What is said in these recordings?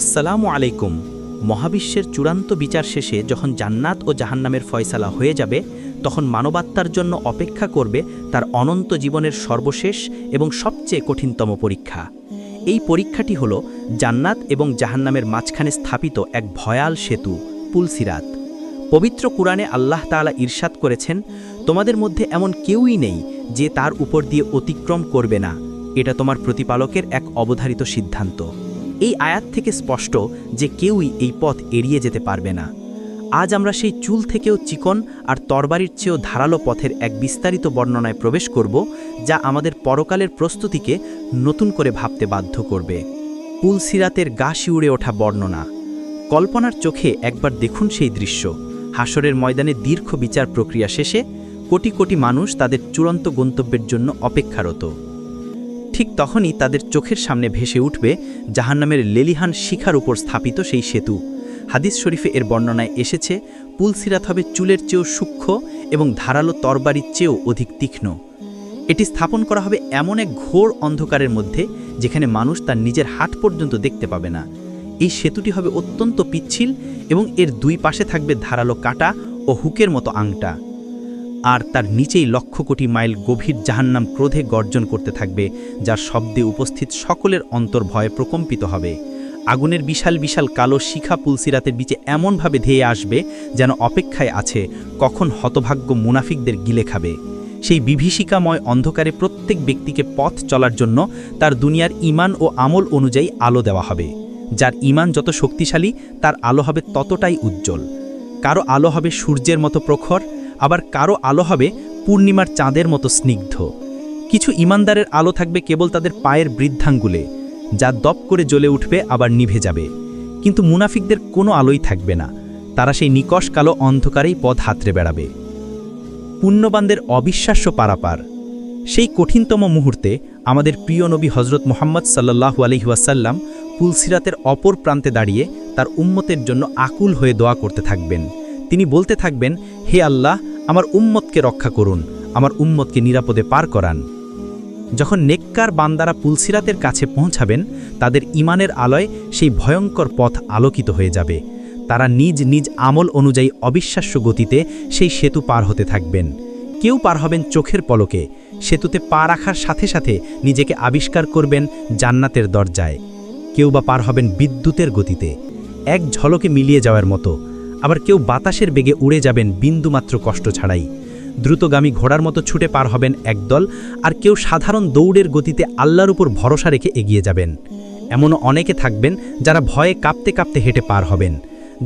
আসসালামু আলাইকুম। মহাবিশ্বের চূড়ান্ত বিচার শেষে যখন জান্নাত ও জাহান্নামের ফয়সালা হয়ে যাবে, তখন মানবাত্মার জন্য অপেক্ষা করবে তার অনন্ত জীবনের সর্বশেষ এবং সবচেয়ে কঠিনতম পরীক্ষা। এই পরীক্ষাটি হল জান্নাত এবং জাহান্নামের মাঝখানে স্থাপিত এক ভয়াল সেতু, পুলসিরাত। পবিত্র কুরআনে আল্লাহ তাআলা ইরশাদ করেছেন, তোমাদের মধ্যে এমন কেউই নেই যে তার উপর দিয়ে অতিক্রম করবে না। এটা তোমার প্রতিপালকের এক অবধারিত সিদ্ধান্ত। এই আয়াত থেকে স্পষ্ট যে কেউই এই পথ এড়িয়ে যেতে পারবে না। আজ আমরা সেই চুল থেকেও চিকন আর তরবারির চেয়েও ধারালো পথের এক বিস্তারিত বর্ণনায় প্রবেশ করব, যা আমাদের পরকালের প্রস্তুতিকে নতুন করে ভাবতে বাধ্য করবে। পুলসিরাতের গা শিউড়ে ওঠা বর্ণনা। কল্পনার চোখে একবার দেখুন সেই দৃশ্য। হাসরের ময়দানে দীর্ঘ বিচার প্রক্রিয়া শেষে কোটি কোটি মানুষ তাদের চূড়ান্ত গন্তব্যের জন্য অপেক্ষারত। ঠিক তখনই তাদের চোখের সামনে ভেসে উঠবে জাহান্নামের লেলিহান শিখার উপর স্থাপিত সেই সেতু। হাদিস শরীফে এর বর্ণনায় এসেছে, পুলসিরাত হবে চুলের চেয়েও সূক্ষ্ম এবং ধারালো তরবারির চেয়েও অধিক তীক্ষ্ণ। এটি স্থাপন করা হবে এমন এক ঘোর অন্ধকারের মধ্যে, যেখানে মানুষ তার নিজের হাট পর্যন্ত দেখতে পাবে না। এই সেতুটি হবে অত্যন্ত পিচ্ছিল এবং এর দুই পাশে থাকবে ধারালো কাটা ও হুকের মতো আংটা। আর তার নিচেই লক্ষ কোটি মাইল গভীর জাহান্নাম ক্রোধে গর্জন করতে থাকবে, যার শব্দে উপস্থিত সকলের অন্তর ভয়ে প্রকম্পিত হবে। আগুনের বিশাল বিশাল কালো শিখা পুলসিরাতের বিচে এমনভাবে ধেয়ে আসবে যেন অপেক্ষায় আছে কখন হতভাগ্য মুনাফিকদের গিলে খাবে। সেই বিভীষিকাময় অন্ধকারে প্রত্যেক ব্যক্তিকে পথ চলার জন্য তার দুনিয়ার ইমান ও আমল অনুযায়ী আলো দেওয়া হবে। যার ইমান যত শক্তিশালী, তার আলো হবে ততটাই উজ্জ্বল। কারও আলো হবে সূর্যের মতো প্রখর আবার কারও আলো হবে পূর্ণিমার চাঁদের মতো স্নিগ্ধ। কিছু ইমানদারের আলো থাকবে কেবল তাদের পায়ের বৃদ্ধাঙ্গুলে, যা দপ করে জ্বলে উঠবে, আবার নিভে যাবে। কিন্তু মুনাফিকদের কোনো আলোই থাকবে না। তারা সেই নিকশ কালো অন্ধকারেই পথ হাতড়ে বেড়াবে। পুণ্যবানদের অবিশ্বাস্য পারাপার। সেই কঠিনতম মুহূর্তে আমাদের প্রিয় নবী হজরত মোহাম্মদ সাল্লাহু আলহিহাসাল্লাম পুলসিরাতের অপর প্রান্তে দাঁড়িয়ে তার উম্মতের জন্য আকুল হয়ে দোয়া করতে থাকবেন। তিনি বলতে থাকবেন, হে আল্লাহ, আমার উম্মতকে রক্ষা করুন, আমার উম্মতকে নিরাপদে পার করান। যখন নেককার বান্দারা পুলসিরাতের কাছে পৌঁছাবেন, তাদের ইমানের আলয় সেই ভয়ঙ্কর পথ আলোকিত হয়ে যাবে। তারা নিজ নিজ আমল অনুযায়ী অবিশ্বাস্য গতিতে সেই সেতু পার হতে থাকবেন। কেউ পার হবেন চোখের পলকে, সেতুতে পা রাখার সাথে সাথে নিজেকে আবিষ্কার করবেন জান্নাতের দরজায়। কেউ বা পার হবেন বিদ্যুতের গতিতে, এক ঝলকে মিলিয়ে যাওয়ার মতো। আবার কেউ বাতাসের বেগে উড়ে যাবেন বিন্দুমাত্র কষ্ট ছাড়াই। দ্রুতগামী ঘোড়ার মতো ছুটে পার হবেন একদল, আর কেউ সাধারণ দৌড়ের গতিতে আল্লাহর উপর ভরসা রেখে এগিয়ে যাবেন। এমনও অনেকে থাকবেন যারা ভয়ে কাঁপতে কাঁপতে হেঁটে পার হবেন।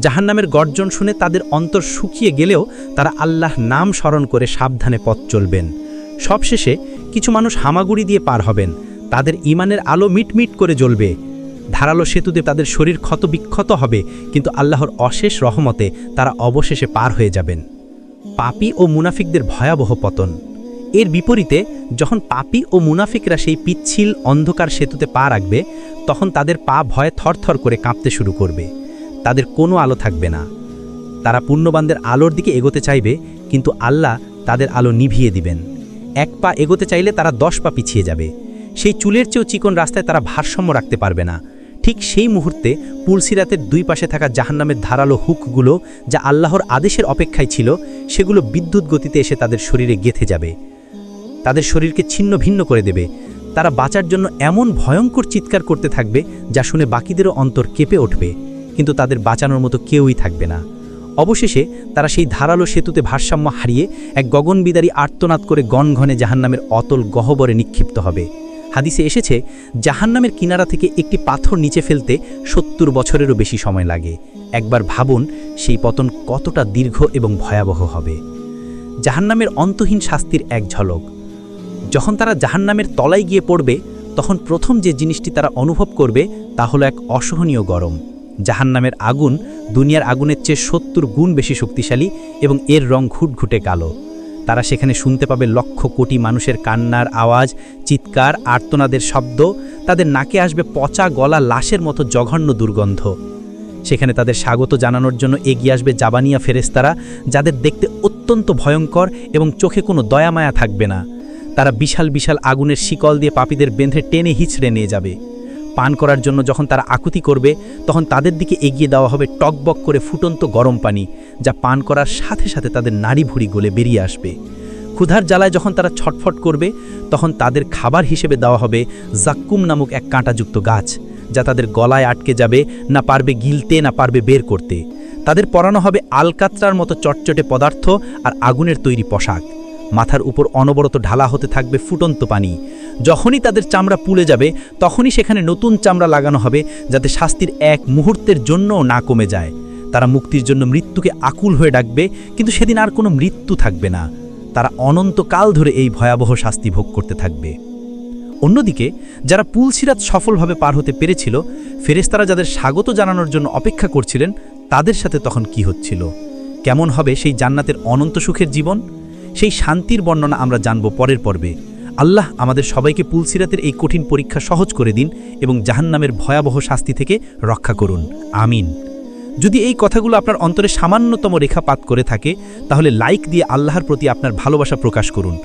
জাহান্নামের গর্জন শুনে তাদের অন্তর শুকিয়ে গেলেও তারা আল্লাহ নাম স্মরণ করে সাবধানে পথ চলবেন। সবশেষে কিছু মানুষ হামাগুড়ি দিয়ে পার হবেন। তাদের ইমানের আলো মিটমিট করে জ্বলবে। ধারালো সেতুতে তাদের শরীর ক্ষতবিক্ষত হবে, কিন্তু আল্লাহর অশেষ রহমতে তারা অবশেষে পার হয়ে যাবেন। পাপি ও মুনাফিকদের ভয়াবহ পতন। এর বিপরীতে, যখন পাপি ও মুনাফিকরা সেই পিচ্ছিল, অন্ধকার সেতুতে পা রাখবে, তখন তাদের পা ভয়ে থরথর করে কাঁপতে শুরু করবে। তাদের কোনো আলো থাকবে না। তারা পুণ্যবানদের আলোর দিকে এগোতে চাইবে, কিন্তু আল্লাহ তাদের আলো নিভিয়ে দিবেন। এক পা এগোতে চাইলে তারা দশ পা পিছিয়ে যাবে। সেই চুলের চেয়েও চিকন রাস্তায় তারা ভারসাম্য রাখতে পারবে না। ঠিক সেই মুহূর্তে পুলসিরাতের দুই পাশে থাকা জাহান্নামের ধারালো হুকগুলো যা আল্লাহর আদেশের অপেক্ষায় ছিল, সেগুলো বিদ্যুৎ গতিতে এসে তাদের শরীরে গেথে যাবে। তাদের শরীরকে ছিন্ন ভিন্ন করে দেবে। তারা বাঁচার জন্য এমন ভয়ঙ্কর চিৎকার করতে থাকবে যা শুনে বাকিদেরও অন্তর কেঁপে উঠবে, কিন্তু তাদের বাঁচানোর মতো কেউই থাকবে না। অবশেষে তারা সেই ধারালো সেতুতে ভারসাম্য হারিয়ে এক গগনবিদারী আর্তনাদ করে গণঘনে জাহান্নামের অতল গহবরে নিক্ষিপ্ত হবে। হাদিসে এসেছে, জাহান্নামের কিনারা থেকে একটি পাথর নিচে ফেলতে সত্তর বছরেরও বেশি সময় লাগে। একবার ভাবুন, সেই পতন কতটা দীর্ঘ এবং ভয়াবহ হবে। জাহান্নামের অন্তহীন শাস্তির এক ঝলক। যখন তারা জাহান্নামের তলায় গিয়ে পড়বে, তখন প্রথম যে জিনিসটি তারা অনুভব করবে, তা হলো এক অসহনীয় গরম। জাহান্নামের আগুন দুনিয়ার আগুনের চেয়ে সত্তর গুণ বেশি শক্তিশালী এবং এর রং ঘুটঘুটে কালো। তারা সেখানে শুনতে পাবে লক্ষ কোটি মানুষের কান্নার আওয়াজ, চিৎকার, আর্তনাদের শব্দ। তাদের নাকে আসবে পচা গলা, লাশের মতো জঘন্য দুর্গন্ধ। সেখানে তাদের স্বাগত জানানোর জন্য এগিয়ে আসবে জাবানিয়া ফেরেস্তারা যাদের দেখতে অত্যন্ত ভয়ঙ্কর এবং চোখে কোনো দয়ামায়া থাকবে না। তারা বিশাল বিশাল আগুনের শিকল দিয়ে পাপীদের বেঁধে টেনে হিচড়ে নিয়ে যাবে। পান করার জন্য যখন তারা আকুতি করবে, তখন তাদের দিকে এগিয়ে দেওয়া হবে টকবক করে ফুটন্ত গরম পানি, যা পান করার সাথে সাথে তাদের নাড়ি ভুড়ি গলে বেরিয়ে আসবে। ক্ষুধার জ্বালায় যখন তারা ছটফট করবে, তখন তাদের খাবার হিসেবে দেওয়া হবে জাক্কুম নামক এক কাঁটাযুক্ত গাছ, যা তাদের গলায় আটকে যাবে, না পারবে গিলতে, না পারবে বের করতে। তাদের পরানো হবে আলকাত্রার মতো চটচটে পদার্থ আর আগুনের তৈরি পোশাক। মাথার উপর অনবরত ঢালা হতে থাকবে ফুটন্ত পানি। যখনই তাদের চামড়া পুলে যাবে, তখনই সেখানে নতুন চামড়া লাগানো হবে যাতে শাস্তির এক মুহূর্তের জন্যও না কমে যায়। তারা মুক্তির জন্য মৃত্যুকে আকুল হয়ে ডাকবে, কিন্তু সেদিন আর কোনো মৃত্যু থাকবে না। তারা অনন্তকাল ধরে এই ভয়াবহ শাস্তি ভোগ করতে থাকবে। অন্যদিকে, যারা পুলসিরাত সফলভাবে পার হতে পেরেছিল ফেরেস্তারা যাদের স্বাগত জানানোর জন্য অপেক্ষা করছিলেন, তাদের সাথে তখন কি হচ্ছিল? কেমন হবে সেই জান্নাতের অনন্ত সুখের জীবন? সেই শান্তির বর্ণনা আমরা জানব পরের পর্বে। আল্লাহ আমাদের সবাইকে পুলসিরাতের এই কঠিন পরীক্ষা সহজ করে দিন এবং জাহান্নামের ভয়াবহ শাস্তি থেকে রক্ষা করুন। আমিন। যদি এই কথাগুলো আপনার অন্তরে সামান্যতম রেখাপাত করে থাকে, তাহলে লাইক দিয়ে আল্লাহর প্রতি আপনার ভালোবাসা প্রকাশ করুন।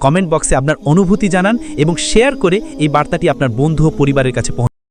কমেন্ট বক্সে আপনার অনুভূতি জানান এবং শেয়ার করে এই বার্তাটি আপনার বন্ধু ও পরিবারের কাছে